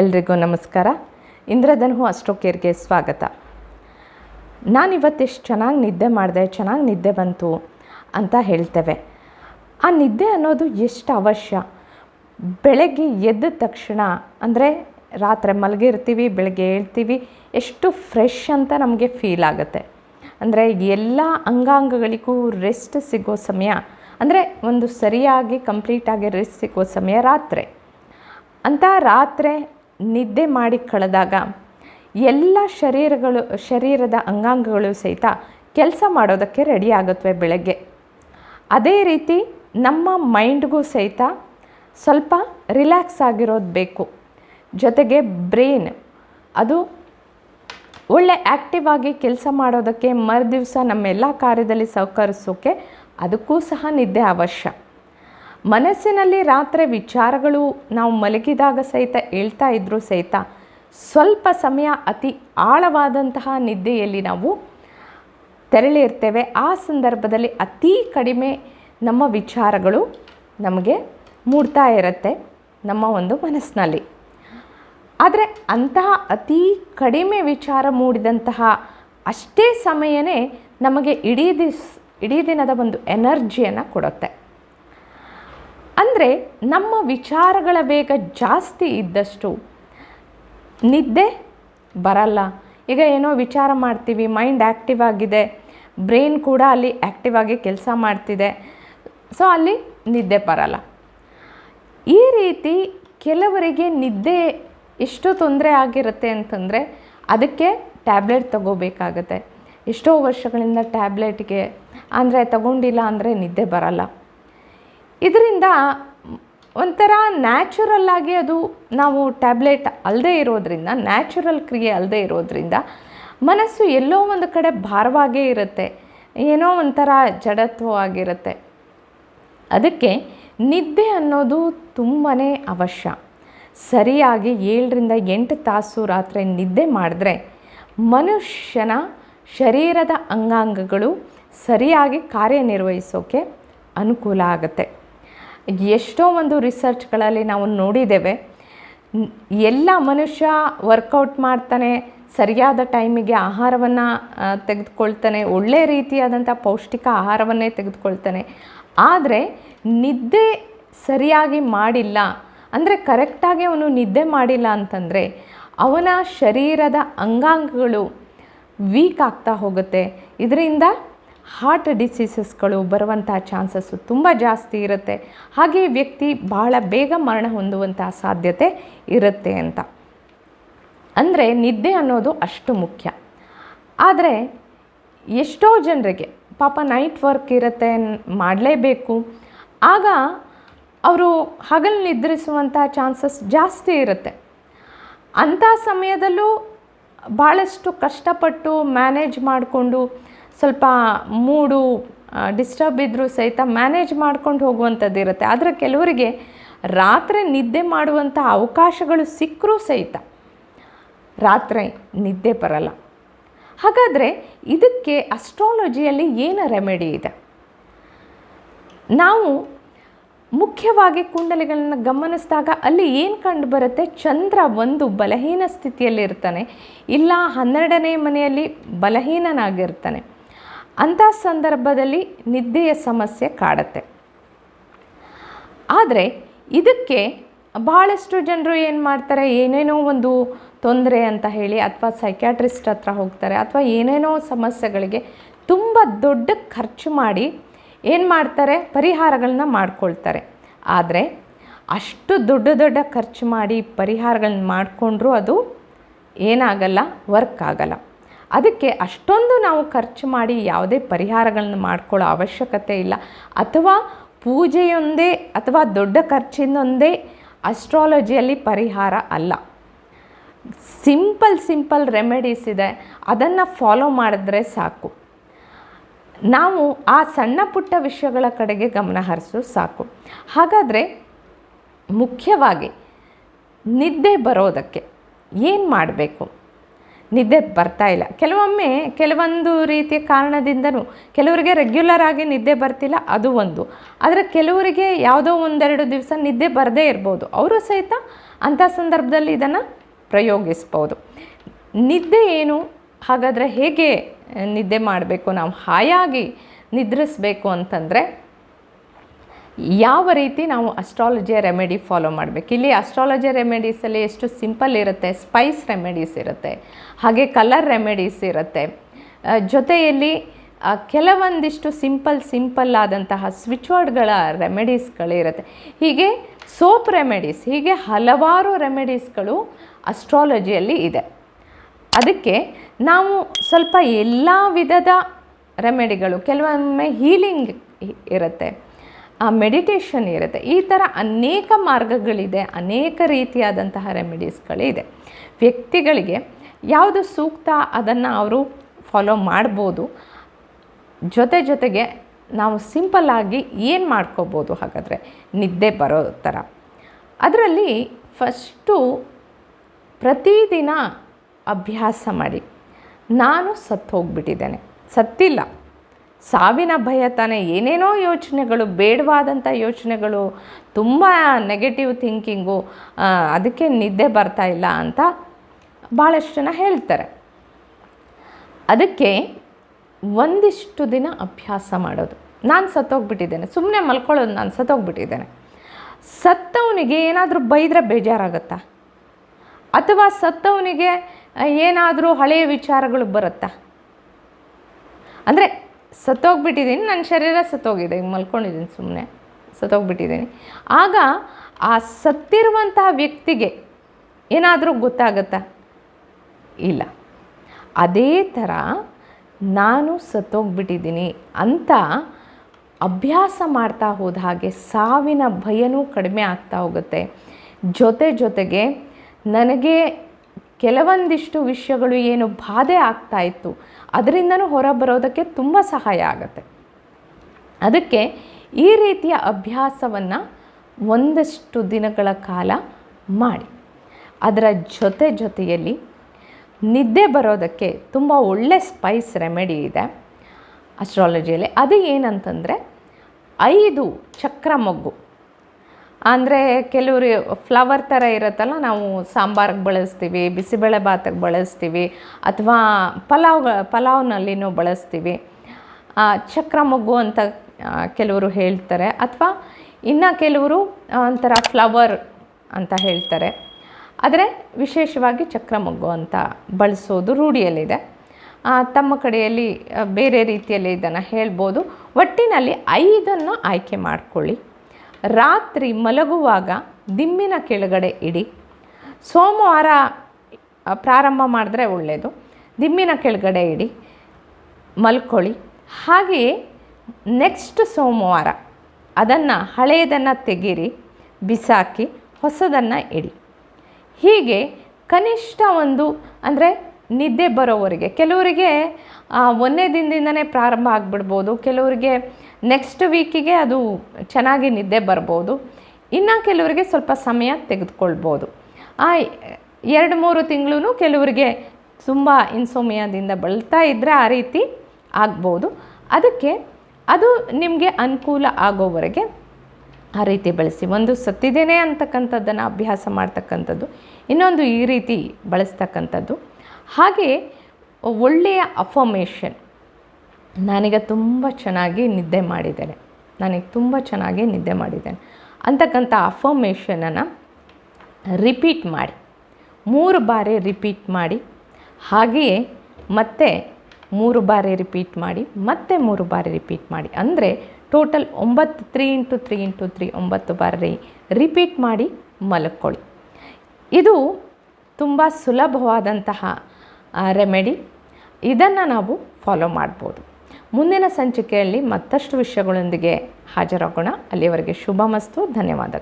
ಎಲ್ರಿಗೂ ನಮಸ್ಕಾರ. ಇಂದ್ರಧನು ಅಸ್ಟ್ರೋಕೇರ್ಗೆ ಸ್ವಾಗತ. ನಾನಿವತ್ತೆಷ್ಟು ಚೆನ್ನಾಗಿ ನಿದ್ದೆ ಮಾಡಿದೆ, ಚೆನ್ನಾಗಿ ನಿದ್ದೆ ಬಂತು ಅಂತ ಹೇಳ್ತೇವೆ. ಆ ನಿದ್ದೆ ಅನ್ನೋದು ಎಷ್ಟು ಅವಶ್ಯ? ಬೆಳಗ್ಗೆ ಎದ್ದ ತಕ್ಷಣ ಅಂದರೆ ರಾತ್ರಿ ಮಲಗಿರ್ತೀವಿ, ಬೆಳಗ್ಗೆ ಹೇಳ್ತೀವಿ, ಎಷ್ಟು ಫ್ರೆಶ್ ಅಂತ ನಮಗೆ ಫೀಲ್ ಆಗುತ್ತೆ. ಅಂದರೆ ಎಲ್ಲ ಅಂಗಾಂಗಗಳಿಗೂ ರೆಸ್ಟ್ ಸಿಗೋ ಸಮಯ, ಅಂದರೆ ಒಂದು ಸರಿಯಾಗಿ ಕಂಪ್ಲೀಟಾಗಿ ರೆಸ್ಟ್ ಸಿಗೋ ಸಮಯ ರಾತ್ರಿ. ಅಂತ ರಾತ್ರಿ ನಿದ್ದೆ ಮಾಡಿ ಕಳೆದಾಗ ಎಲ್ಲ ಶರೀರಗಳು, ಶರೀರದ ಅಂಗಾಂಗಗಳು ಸಹಿತ ಕೆಲಸ ಮಾಡೋದಕ್ಕೆ ರೆಡಿ ಆಗುತ್ತವೆ ಬೆಳಗ್ಗೆ. ಅದೇ ರೀತಿ ನಮ್ಮ ಮೈಂಡ್ಗೂ ಸಹಿತ ಸ್ವಲ್ಪ ರಿಲ್ಯಾಕ್ಸ್ ಆಗಿರೋದು ಬೇಕು. ಜೊತೆಗೆ ಬ್ರೈನ್ ಅದು ಒಳ್ಳೆ ಆ್ಯಕ್ಟಿವ್ ಆಗಿ ಕೆಲಸ ಮಾಡೋದಕ್ಕೆ ಮರುದಿವಸ ನಮ್ಮೆಲ್ಲ ಕಾರ್ಯದಲ್ಲಿ ಸಹಕರಿಸೋಕ್ಕೆ ಅದಕ್ಕೂ ಸಹ ನಿದ್ದೆ ಅವಶ್ಯ. ಮನಸ್ಸಿನಲ್ಲಿ ರಾತ್ರಿ ವಿಚಾರಗಳು ನಾವು ಮಲಗಿದಾಗ ಸಹಿತ ಹೇಳ್ತಾ ಇದ್ದರೂ ಸಹಿತ ಸ್ವಲ್ಪ ಸಮಯ ಅತಿ ಆಳವಾದಂತಹ ನಿದ್ದೆಯಲ್ಲಿ ನಾವು ತೆರಳಿರ್ತೇವೆ. ಆ ಸಂದರ್ಭದಲ್ಲಿ ಅತಿ ಕಡಿಮೆ ನಮ್ಮ ವಿಚಾರಗಳು ನಮಗೆ ಮೂಡ್ತಾ ಇರುತ್ತೆ ನಮ್ಮ ಒಂದು ಮನಸ್ಸಿನಲ್ಲಿ. ಆದರೆ ಅಂತಹ ಅತಿ ಕಡಿಮೆ ವಿಚಾರ ಮೂಡಿದಂತಹ ಅಷ್ಟೇ ಸಮಯನೇ ನಮಗೆ ಇಡೀ ದಿಸ್, ಇಡೀ ದಿನದ ಒಂದು ಎನರ್ಜಿಯನ್ನು ಕೊಡುತ್ತೆ. ಅಂದರೆ ನಮ್ಮ ವಿಚಾರಗಳ ವೇಗ ಜಾಸ್ತಿ ಇದ್ದಷ್ಟು ನಿದ್ದೆ ಬರಲ್ಲ. ಈಗ ಏನೋ ವಿಚಾರ ಮಾಡ್ತೀವಿ ಮೈಂಡ್ ಆ್ಯಕ್ಟಿವ್ ಆಗಿದೆ ಬ್ರೈನ್ ಕೂಡ ಅಲ್ಲಿ ಆ್ಯಕ್ಟಿವ್ ಆಗಿ ಕೆಲಸ ಮಾಡ್ತಿದೆ. ಸೊ ಅಲ್ಲಿ ನಿದ್ದೆ ಬರಲ್ಲ. ಈ ರೀತಿ ಕೆಲವರಿಗೆ ನಿದ್ದೆ ಎಷ್ಟು ತೊಂದರೆ ಆಗಿರುತ್ತೆ ಅಂತಂದರೆ ಅದಕ್ಕೆ ಟ್ಯಾಬ್ಲೆಟ್ ತಗೋಬೇಕಾಗತ್ತೆ. ಎಷ್ಟೋ ವರ್ಷಗಳಿಂದ ಟ್ಯಾಬ್ಲೆಟ್ಗೆ ಅಂದರೆ ತಗೊಂಡಿಲ್ಲ ಅಂದರೆ ನಿದ್ದೆ ಬರಲ್ಲ. ಇದರಿಂದ ಒಂಥರ ನ್ಯಾಚುರಲ್ಲಾಗಿ ಅದು ನಾವು ಟ್ಯಾಬ್ಲೆಟ್ ಅಲ್ಲದೆ ಇರೋದ್ರಿಂದ ನ್ಯಾಚುರಲ್ ಕ್ರಿಯೆ ಅಲ್ಲದೆ ಇರೋದ್ರಿಂದ ಮನಸ್ಸು ಎಲ್ಲೋ ಒಂದು ಕಡೆ ಭಾರವಾಗೇ ಇರುತ್ತೆ. ಏನೋ ಒಂಥರ ಜಡತ್ವವಾಗಿರುತ್ತೆ. ಅದಕ್ಕೆ ನಿದ್ದೆ ಅನ್ನೋದು ತುಂಬಾ ಅವಶ್ಯ. ಸರಿಯಾಗಿ ಏಳರಿಂದ ಎಂಟು ತಾಸು ರಾತ್ರಿ ನಿದ್ದೆ ಮಾಡಿದ್ರೆ ಮನುಷ್ಯನ ಶರೀರದ ಅಂಗಾಂಗಗಳು ಸರಿಯಾಗಿ ಕಾರ್ಯನಿರ್ವಹಿಸೋಕೆ ಅನುಕೂಲ ಆಗುತ್ತೆ. ಎಷ್ಟೋ ಒಂದು ರಿಸರ್ಚ್ಗಳಲ್ಲಿ ನಾವು ನೋಡಿದ್ದೇವೆ. ಎಲ್ಲ ಮನುಷ್ಯ ವರ್ಕೌಟ್ ಮಾಡ್ತಾನೆ, ಸರಿಯಾದ ಟೈಮಿಗೆ ಆಹಾರವನ್ನು ತೆಗೆದುಕೊಳ್ತಾನೆ ಒಳ್ಳೆಯ ರೀತಿಯಾದಂಥ ಪೌಷ್ಟಿಕ ಆಹಾರವನ್ನೇ ತೆಗೆದುಕೊಳ್ತಾನೆ. ಆದರೆ ನಿದ್ದೆ ಸರಿಯಾಗಿ ಮಾಡಿಲ್ಲ. ಅಂದರೆ ಕರೆಕ್ಟಾಗಿ ಅವನು ನಿದ್ದೆ ಮಾಡಿಲ್ಲ ಅಂತಂದರೆ ಅವನ ಶರೀರದ ಅಂಗಾಂಗಗಳು ವೀಕ್ ಆಗ್ತಾ ಹೋಗುತ್ತೆ. ಇದರಿಂದ ಹಾರ್ಟ್ ಡಿಸೀಸಸ್ಗಳು ಬರುವಂಥ ಚಾನ್ಸಸ್ಸು ತುಂಬ ಜಾಸ್ತಿ ಇರುತ್ತೆ. ಹಾಗೆ ವ್ಯಕ್ತಿ ಬಹಳ ಬೇಗ ಮರಣ ಹೊಂದುವಂಥ ಸಾಧ್ಯತೆ ಇರುತ್ತೆ ಅಂತ. ಅಂದರೆ ನಿದ್ದೆ ಅನ್ನೋದು ಅಷ್ಟು ಮುಖ್ಯ. ಆದರೆ ಎಷ್ಟೋ ಜನರಿಗೆ ಪಾಪ ನೈಟ್ ವರ್ಕ್ ಇರುತ್ತೆ ಮಾಡಲೇಬೇಕು. ಆಗ ಅವರು ಹಗಲು ನಿದ್ರಿಸುವಂಥ ಚಾನ್ಸಸ್ ಜಾಸ್ತಿ ಇರುತ್ತೆ. ಅಂಥ ಸಮಯದಲ್ಲೂ ಭಾಳಷ್ಟು ಕಷ್ಟಪಟ್ಟು ಮ್ಯಾನೇಜ್ ಮಾಡಿಕೊಂಡು ಸ್ವಲ್ಪ ಮೂಡು ಡಿಸ್ಟರ್ಬ್ ಇದ್ದರೂ ಸಹಿತ ಮ್ಯಾನೇಜ್ ಮಾಡ್ಕೊಂಡು ಹೋಗುವಂಥದ್ದು ಇರುತ್ತೆ. ಆದರೆ ಕೆಲವರಿಗೆ ರಾತ್ರಿ ನಿದ್ದೆ ಮಾಡುವಂಥ ಅವಕಾಶಗಳು ಸಿಕ್ಕರೂ ಸಹಿತ ರಾತ್ರಿ ನಿದ್ದೆ ಬರಲ್ಲ. ಹಾಗಾದರೆ ಇದಕ್ಕೆ ಅಸ್ಟ್ರಾಲಜಿಯಲ್ಲಿ ಏನು ರೆಮಿಡಿ ಇದೆ? ನಾವು ಮುಖ್ಯವಾಗಿ ಕುಂಡಲಿಗಳನ್ನು ಗಮನಿಸಿದಾಗ ಅಲ್ಲಿ ಏನು ಕಂಡು ಬರುತ್ತೆ ಚಂದ್ರ ಒಂದು ಬಲಹೀನ ಸ್ಥಿತಿಯಲ್ಲಿ ಇರ್ತಾನೆ ಇಲ್ಲ ಹನ್ನೆರಡನೇ ಮನೆಯಲ್ಲಿ ಬಲಹೀನನಾಗಿರ್ತಾನೆ. ಅಂಥ ಸಂದರ್ಭದಲ್ಲಿ ನಿದ್ದೆಯ ಸಮಸ್ಯೆ ಕಾಡತ್ತೆ. ಆದರೆ ಇದಕ್ಕೆ ಭಾಳಷ್ಟು ಜನರು ಏನು ಮಾಡ್ತಾರೆ? ಏನೇನೋ ಒಂದು ತೊಂದರೆ ಅಂತ ಹೇಳಿ ಅಥವಾ ಸೈಕ್ಯಾಟ್ರಿಸ್ಟ್ ಹತ್ರ ಹೋಗ್ತಾರೆ, ಅಥವಾ ಏನೇನೋ ಸಮಸ್ಯೆಗಳಿಗೆ ತುಂಬ ದೊಡ್ಡ ಖರ್ಚು ಮಾಡಿ ಏನು ಮಾಡ್ತಾರೆ? ಪರಿಹಾರಗಳನ್ನ ಮಾಡ್ಕೊಳ್ತಾರೆ. ಆದರೆ ಅಷ್ಟು ದೊಡ್ಡ ದೊಡ್ಡ ಖರ್ಚು ಮಾಡಿ ಪರಿಹಾರಗಳನ್ನ ಮಾಡಿಕೊಂಡ್ರೂ ಅದು ಏನಾಗಲ್ಲ, ವರ್ಕ್ ಆಗಲ್ಲ. ಅದಕ್ಕೆ ಅಷ್ಟೊಂದು ನಾವು ಖರ್ಚು ಮಾಡಿ ಯಾವುದೇ ಪರಿಹಾರಗಳನ್ನು ಮಾಡ್ಕೊಳ್ಳೋ ಅವಶ್ಯಕತೆ ಇಲ್ಲ. ಅಥವಾ ಪೂಜೆಯೊಂದೇ ಅಥವಾ ದೊಡ್ಡ ಖರ್ಚಿನೊಂದೇ ಅಸ್ಟ್ರಾಲಜಿಯಲ್ಲಿ ಪರಿಹಾರ ಅಲ್ಲ. ಸಿಂಪಲ್ ಸಿಂಪಲ್ ರೆಮಿಡೀಸ್ ಇದೆ. ಅದನ್ನು ಫಾಲೋ ಮಾಡಿದ್ರೆ ಸಾಕು. ನಾವು ಆ ಸಣ್ಣ ಪುಟ್ಟ ವಿಷಯಗಳ ಕಡೆಗೆ ಗಮನ ಹರಿಸು ಸಾಕು. ಹಾಗಾದರೆ ಮುಖ್ಯವಾಗಿ ನಿದ್ದೆ ಬರೋದಕ್ಕೆ ಏನು ಮಾಡಬೇಕು? ನಿದ್ದೆ ಬರ್ತಾ ಇಲ್ಲ. ಕೆಲವೊಮ್ಮೆ ಕೆಲವೊಂದು ರೀತಿಯ ಕಾರಣದಿಂದನೂ ಕೆಲವರಿಗೆ ರೆಗ್ಯುಲರ್ ಆಗಿ ನಿದ್ದೆ ಬರ್ತಿಲ್ಲ, ಅದು ಒಂದು. ಆದರೆ ಕೆಲವರಿಗೆ ಯಾವುದೋ ಒಂದೆರಡು ದಿವಸ ನಿದ್ದೆ ಬರದೇ ಇರ್ಬೋದು. ಅವರು ಸಹಿತ ಅಂಥ ಸಂದರ್ಭದಲ್ಲಿ ಇದನ್ನು ಪ್ರಯೋಗಿಸ್ಬೋದು. ನಿದ್ದೆ ಏನು? ಹಾಗಾದರೆ ಹೇಗೆ ನಿದ್ದೆ ಮಾಡಬೇಕು? ನಾವು ಹಾಯಾಗಿ ನಿದ್ರಿಸ್ಬೇಕು ಅಂತಂದರೆ ಯಾವ ರೀತಿ ನಾವು ಅಸ್ಟ್ರಾಲಜಿಯ ರೆಮಿಡಿ ಫಾಲೋ ಮಾಡಬೇಕು? ಇಲ್ಲಿ ಅಸ್ಟ್ರಾಲಜಿ ರೆಮಿಡೀಸಲ್ಲಿ ಎಷ್ಟು ಸಿಂಪಲ್ ಇರುತ್ತೆ ಸ್ಪೈಸ್ ರೆಮಿಡೀಸ್ ಇರುತ್ತೆ, ಹಾಗೆ ಕಲರ್ ರೆಮಿಡೀಸ್ ಇರುತ್ತೆ. ಜೊತೆಯಲ್ಲಿ ಕೆಲವೊಂದಿಷ್ಟು ಸಿಂಪಲ್ ಸಿಂಪಲ್ ಆದಂತಹ ಸ್ವಿಚ್ವರ್ಡ್ಗಳ ರೆಮಿಡೀಸ್ಗಳಿರುತ್ತೆ ಹೀಗೆ ಸೋಪ್ ರೆಮಿಡೀಸ್ ಹೀಗೆ ಹಲವಾರು ರೆಮಿಡೀಸ್ಗಳು ಅಸ್ಟ್ರಾಲಜಿಯಲ್ಲಿ ಇದೆ. ಅದಕ್ಕೆ ನಾವು ಸ್ವಲ್ಪ ಎಲ್ಲ ವಿಧದ ರೆಮಿಡಿಗಳು ಕೆಲವೊಮ್ಮೆ ಹೀಲಿಂಗ್ ಇರುತ್ತೆ. ಮೆಡಿಟೇಷನ್ ಇರುತ್ತೆ. ಈ ಥರ ಅನೇಕ ಮಾರ್ಗಗಳಿದೆ. ಅನೇಕ ರೀತಿಯಾದಂತಹ ರೆಮಿಡೀಸ್ಗಳಿದೆ ವ್ಯಕ್ತಿಗಳಿಗೆ ಯಾವುದು ಸೂಕ್ತ ಅದನ್ನು ಅವರು ಫಾಲೋ ಮಾಡ್ಬೋದು. ಜೊತೆ ಜೊತೆಗೆ ನಾವು ಸಿಂಪಲ್ಲಾಗಿ ಏನು ಮಾಡ್ಕೋಬೋದು ಹಾಗಾದರೆ? ನಿದ್ದೆ ಬರೋ ಥರ ಅದರಲ್ಲಿ ಫಸ್ಟು ಪ್ರತಿದಿನ ಅಭ್ಯಾಸ ಮಾಡಿ. ನಾನು ಸತ್ತು ಹೋಗ್ಬಿಟ್ಟಿದ್ದೇನೆ ಸತ್ತಿಲ್ಲ. ಸಾವಿನ ಭಯ ತಾನೇ, ಏನೇನೋ ಯೋಚನೆಗಳು, ಬೇಡವಾದಂಥ ಯೋಚನೆಗಳು, ತುಂಬ ನೆಗೆಟಿವ್ ಥಿಂಕಿಂಗು ಅದಕ್ಕೆ ನಿದ್ದೆ ಬರ್ತಾ ಇಲ್ಲ ಅಂತ ಭಾಳಷ್ಟು ಜನ ಹೇಳ್ತಾರೆ. ಅದಕ್ಕೆ ಒಂದಿಷ್ಟು ದಿನ ಅಭ್ಯಾಸ ಮಾಡೋದು. ನಾನು ಸತ್ತೋಗ್ಬಿಟ್ಟಿದ್ದೇನೆ ಸುಮ್ಮನೆ ಮಲ್ಕೊಳ್ಳೋದು ನಾನು ಸತ್ತೋಗ್ಬಿಟ್ಟಿದ್ದೇನೆ. ಸತ್ತವನಿಗೆ ಏನಾದರೂ ಬೈದರೆ ಬೇಜಾರಾಗುತ್ತಾ? ಅಥವಾ ಸತ್ತವನಿಗೆ ಏನಾದರೂ ಹಳೆಯ ವಿಚಾರಗಳು ಬರುತ್ತಾ? ಅಂದರೆ ಸತ್ತೋಗ್ಬಿಟ್ಟಿದ್ದೀನಿ, ನನ್ನ ಶರೀರ ಸತ್ತೋಗಿದೆ. ಈಗ ಮಲ್ಕೊಂಡಿದ್ದೀನಿ ಸುಮ್ಮನೆ ಸತ್ತೋಗ್ಬಿಟ್ಟಿದ್ದೀನಿ. ಆಗ ಆ ಸತ್ತಿರುವಂತಹ ವ್ಯಕ್ತಿಗೆ ಏನಾದರೂ ಗೊತ್ತಾಗತ್ತಾ? ಇಲ್ಲ. ಅದೇ ಥರ ನಾನು ಸತ್ತೋಗ್ಬಿಟ್ಟಿದ್ದೀನಿ ಅಂತ ಅಭ್ಯಾಸ ಮಾಡ್ತಾ ಹೋದ ಹಾಗೆ ಸಾವಿನ ಭಯನೂ ಕಡಿಮೆ ಆಗ್ತಾ ಹೋಗುತ್ತೆ. ಜೊತೆ ಜೊತೆಗೆ ನನಗೆ ಕೆಲವೊಂದಿಷ್ಟು ವಿಷಯಗಳು ಏನು ಬಾಧೆ ಆಗ್ತಾ ಇತ್ತು, ಅದರಿಂದನೂ ಹೊರಬರೋದಕ್ಕೆ ತುಂಬ ಸಹಾಯ ಆಗುತ್ತೆ. ಅದಕ್ಕೆ ಈ ರೀತಿಯ ಅಭ್ಯಾಸವನ್ನು ಒಂದಷ್ಟು ದಿನಗಳ ಕಾಲ ಮಾಡಿ. ಅದರ ಜೊತೆ ಜೊತೆಯಲ್ಲಿ ನಿದ್ದೆ ಬರೋದಕ್ಕೆ ತುಂಬ ಒಳ್ಳೆ ಸ್ಪೈಸ್ ರೆಮೆಡಿ ಇದೆ ಅಸ್ಟ್ರಾಲಜಿಯಲ್ಲಿ ಅದು ಏನಂತಂದರೆ ಐದು ಚಕ್ರ ಮೊಗ್ಗು. ಅಂದರೆ ಕೆಲವರು ಫ್ಲವರ್ ಥರ ಇರುತ್ತಲ್ಲ, ನಾವು ಸಾಂಬಾರಿಗೆ ಬಳಸ್ತೀವಿ, ಬಿಸಿಬೇಳೆ ಭಾತಿಗೆ ಬಳಸ್ತೀವಿ, ಅಥವಾ ಪಲಾವ್ ಪಲಾವ್ನಲ್ಲಿನೂ ಬಳಸ್ತೀವಿ. ಚಕ್ರ ಮೊಗ್ಗು ಅಂತ ಕೆಲವರು ಹೇಳ್ತಾರೆ. ಅಥವಾ ಇನ್ನು ಕೆಲವರು ಒಂಥರ ಫ್ಲವರ್ ಅಂತ ಹೇಳ್ತಾರೆ. ಆದರೆ ವಿಶೇಷವಾಗಿ ಚಕ್ರ ಮೊಗ್ಗು ಅಂತ ಬಳಸೋದು ರೂಢಿಯಲ್ಲಿದೆ. ತಮ್ಮ ಕಡೆಯಲ್ಲಿ ಬೇರೆ ರೀತಿಯಲ್ಲಿ ಇದನ್ನು ಹೇಳ್ಬೋದು. ಒಟ್ಟಿನಲ್ಲಿ ಐದನ್ನು ಆಯ್ಕೆ ಮಾಡಿಕೊಳ್ಳಿ. ರಾತ್ರಿ ಮಲಗುವಾಗ ದಿಮ್ಮಿನ ಕೆಳಗಡೆ ಇಡಿ. ಸೋಮವಾರ ಪ್ರಾರಂಭ ಮಾಡಿದ್ರೆ ಒಳ್ಳೆಯದು ದಿಮ್ಮಿನ ಕೆಳಗಡೆ ಇಡಿ. ಮಲ್ಕೊಳ್ಳಿ. ಹಾಗೆಯೇ ನೆಕ್ಸ್ಟ್ ಸೋಮವಾರ ಅದನ್ನು ಹಳೆಯದನ್ನು ತೆಗೀರಿ, ಬಿಸಾಕಿ ಹೊಸದನ್ನು ಇಡಿ. ಹೀಗೆ ಕನಿಷ್ಠ ಒಂದು ಅಂದರೆ ನಿದ್ದೆ ಬರೋವರೆಗೆ. ಕೆಲವರಿಗೆ ಆ, ಒಂದನೇ ದಿನದಿಂದನೇ ಪ್ರಾರಂಭ ಆಗಿಬಿಡ್ಬೋದು. ಕೆಲವರಿಗೆ ನೆಕ್ಸ್ಟ್ ವೀಕಿಗೆ ಅದು ಚೆನ್ನಾಗಿ ನಿದ್ದೆ ಬರ್ಬೋದು. ಇನ್ನು ಕೆಲವರಿಗೆ ಸ್ವಲ್ಪ ಸಮಯ ತೆಗೆದುಕೊಳ್ಬೋದು. ಆ ಎರಡು ಮೂರು ತಿಂಗಳು ಕೆಲವರಿಗೆ ತುಂಬ ಇನ್ಸೋಮಿಯಾದಿಂದ ಬಳಲ್ತಾ ಇದ್ದರೆ ಆ ರೀತಿ ಆಗ್ಬೋದು. ಅದಕ್ಕೆ ಅದು ನಿಮಗೆ ಅನುಕೂಲ ಆಗೋವರೆಗೆ ಆ ರೀತಿ ಬಳಸಿ. ಒಂದು ಸತ್ತಿದ್ದೇನೆ ಅಂತಕ್ಕಂಥದ್ದನ್ನು ಅಭ್ಯಾಸ ಮಾಡ್ತಕ್ಕಂಥದ್ದು ಇನ್ನೊಂದು ಈ ರೀತಿ ಬಳಸ್ತಕ್ಕಂಥದ್ದು. ಹಾಗೆ ಒಳ್ಳೆಯ ಅಫರ್ಮೇಷನ್ ನಾನೀಗ ತುಂಬ ಚೆನ್ನಾಗಿ ನಿದ್ದೆ ಮಾಡಿದ್ದೇನೆ. ನನಗೆ ತುಂಬ ಚೆನ್ನಾಗಿ ನಿದ್ದೆ ಮಾಡಿದ್ದೇನೆ. ಅಂತಕ್ಕಂಥ ಅಫರ್ಮೇಷನನ್ನು ರಿಪೀಟ್ ಮಾಡಿ. ಮೂರು ಬಾರಿ ರಿಪೀಟ್ ಮಾಡಿ. ಹಾಗೆಯೇ ಮತ್ತೆ ಮೂರು ಬಾರಿ ರಿಪೀಟ್ ಮಾಡಿ, ಮತ್ತೆ ಮೂರು ಬಾರಿ ರಿಪೀಟ್ ಮಾಡಿ. ಅಂದರೆ ಟೋಟಲ್ ಒಂಬತ್ತು three into three into three ಒಂಬತ್ತು ಬಾರಿ ರಿಪೀಟ್ ಮಾಡಿ ಮಲಕ್ಕೊಳ್ಳಿ ಇದು ತುಂಬ ಸುಲಭವಾದಂತಹ ರೆಮಿಡಿ. ಇದನ್ನು ನಾವು ಫಾಲೋ ಮಾಡ್ಬೋದು. ಮುಂದಿನ ಸಂಚಿಕೆಯಲ್ಲಿ ಮತ್ತಷ್ಟು ವಿಷಯಗಳೊಂದಿಗೆ ಹಾಜರಾಗೋಣ. ಅಲ್ಲಿಯವರೆಗೆ ಶುಭ ಮಸ್ತು ಧನ್ಯವಾದಗಳು.